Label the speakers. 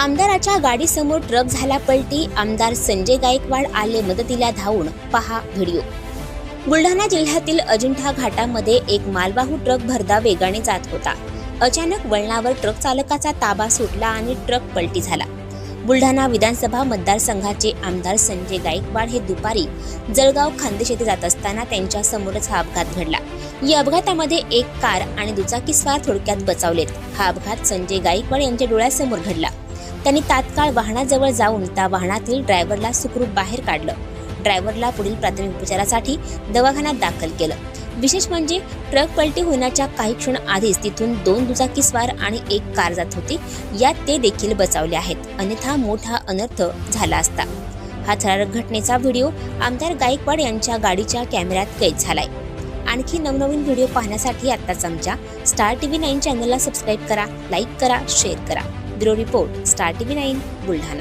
Speaker 1: आमदाराच्या गाडीसमोर truck झाला पलटी. आमदार संजय गायकवाड आले मदतीला धावून. पहा व्हिडिओ. बुलढाणा जिल्ह्यातील अजिंठा घाटामध्ये एक मालवाहू ट्रक भरदा वेगाने जात होता. अचानक वळणावर ट्रक चालकाचा ताबा सुटला आणि ट्रक पलटी झाला. बुलढाणा विधानसभा मतदारसंघाचे आमदार संजय गायकवाड हे दुपारी जळगाव खानदेश येथे जात असताना त्यांच्या समोरच हा अपघात घडला. या अपघातामध्ये एक कार आणि दुचाकीस्वार थोडक्यात बचावलेत. हा अपघात संजय गायकवाड यांच्या डोळ्यासमोर घडला. त्यांनी तात्काळ वाहनाजवळ जाऊन त्या वाहनातील ड्रायव्हरला सुखरूप बाहेर काढलं. ड्रायव्हरला पुढील प्राथमिक उपचारासाठी दवाखान्यात दाखल केलं. विशेष म्हणजे ट्रक पलटी होण्याच्या काही क्षण आधीच तिथून दोन दुचाकीस्वार आणि एक कार जात होती. यात ते देखील बचावले आहेत. अन्यथा मोठा अनर्थ झाला असता. हा थरारक घटनेचा व्हिडिओ आमदार गायकवाड यांच्या गाडीच्या कॅमेऱ्यात कैद झालाय. आणखी नवनवीन व्हिडिओ पाहण्यासाठी आत्ताच आमच्या स्टार टी व्ही नाईन चॅनलला सबस्क्राईब करा लाईक करा शेअर करा. Bureau report star TV nine Buldhana.